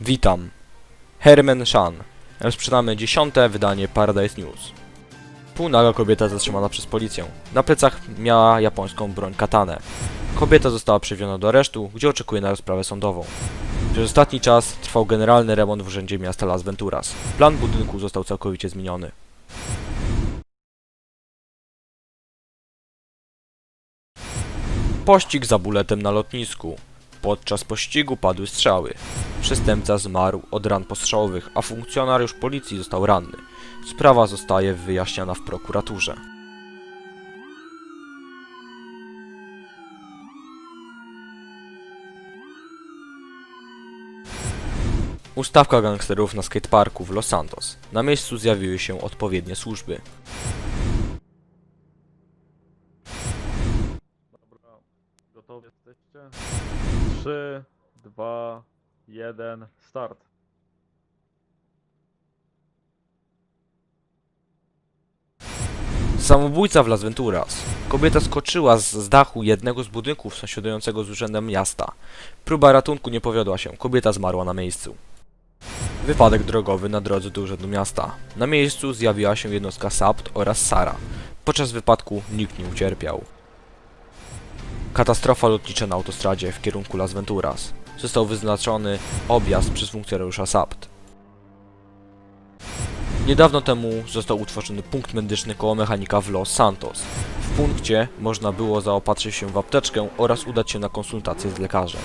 Witam. Herman Shan. Rozpoczynamy dziesiąte wydanie Paradise News. Półnaga kobieta zatrzymana przez policję. Na plecach miała japońską broń katanę. Kobieta została przewieziona do aresztu, gdzie oczekuje na rozprawę sądową. Przez ostatni czas trwał generalny remont w urzędzie miasta Las Venturas. Plan budynku został całkowicie zmieniony. Pościg za buletem na lotnisku. Podczas pościgu padły strzały. Przestępca zmarł od ran postrzałowych, a funkcjonariusz policji został ranny. Sprawa zostaje wyjaśniana w prokuraturze. Ustawka gangsterów na skateparku w Los Santos. Na miejscu zjawiły się odpowiednie służby. Gotowi jesteście? 3, 2, 1, start. Samobójca w Las Venturas. Kobieta skoczyła z, z dachu jednego z budynków sąsiadującego z urzędem miasta. Próba ratunku nie powiodła się, kobieta zmarła na miejscu. Wypadek drogowy na drodze do urzędu miasta. Na miejscu zjawiła się jednostka SAPT oraz SARA. Podczas wypadku nikt nie ucierpiał. Katastrofa lotnicza na autostradzie w kierunku Las Venturas. Został wyznaczony objazd przez funkcjonariusza SAPT. Niedawno temu został utworzony punkt medyczny koło mechanika w Los Santos. W punkcie można było zaopatrzyć się w apteczkę oraz udać się na konsultację z lekarzem.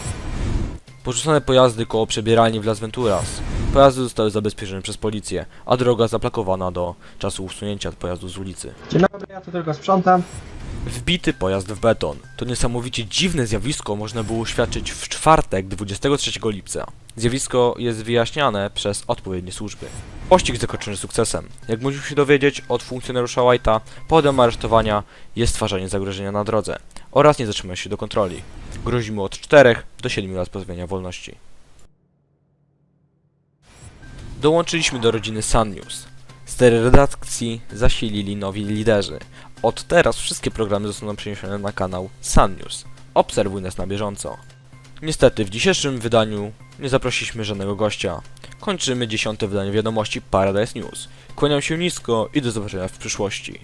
Porzucone pojazdy koło przebieralni w Las Venturas. Pojazdy zostały zabezpieczone przez policję, a droga zaplakowana do czasu usunięcia pojazdu z ulicy. Dzień dobry, ja tu tylko sprzątam. Wbity pojazd w beton. To niesamowicie dziwne zjawisko można było świadczyć w czwartek 23 lipca. Zjawisko jest wyjaśniane przez odpowiednie służby. Pościg zakończony sukcesem. Jak mogliśmy się dowiedzieć od funkcjonariusza White'a, powodem aresztowania jest stwarzanie zagrożenia na drodze oraz nie zatrzymać się do kontroli. Grozi mu od 4 do 7 lat pozbawienia wolności. Dołączyliśmy do rodziny Sun News. Stery redakcji zasilili nowi liderzy. Od teraz wszystkie programy zostaną przeniesione na kanał Sun News. Obserwuj nas na bieżąco. Niestety w dzisiejszym wydaniu nie zaprosiliśmy żadnego gościa. Kończymy dziesiąte wydanie wiadomości Paradise News. Kłaniam się nisko i do zobaczenia w przyszłości.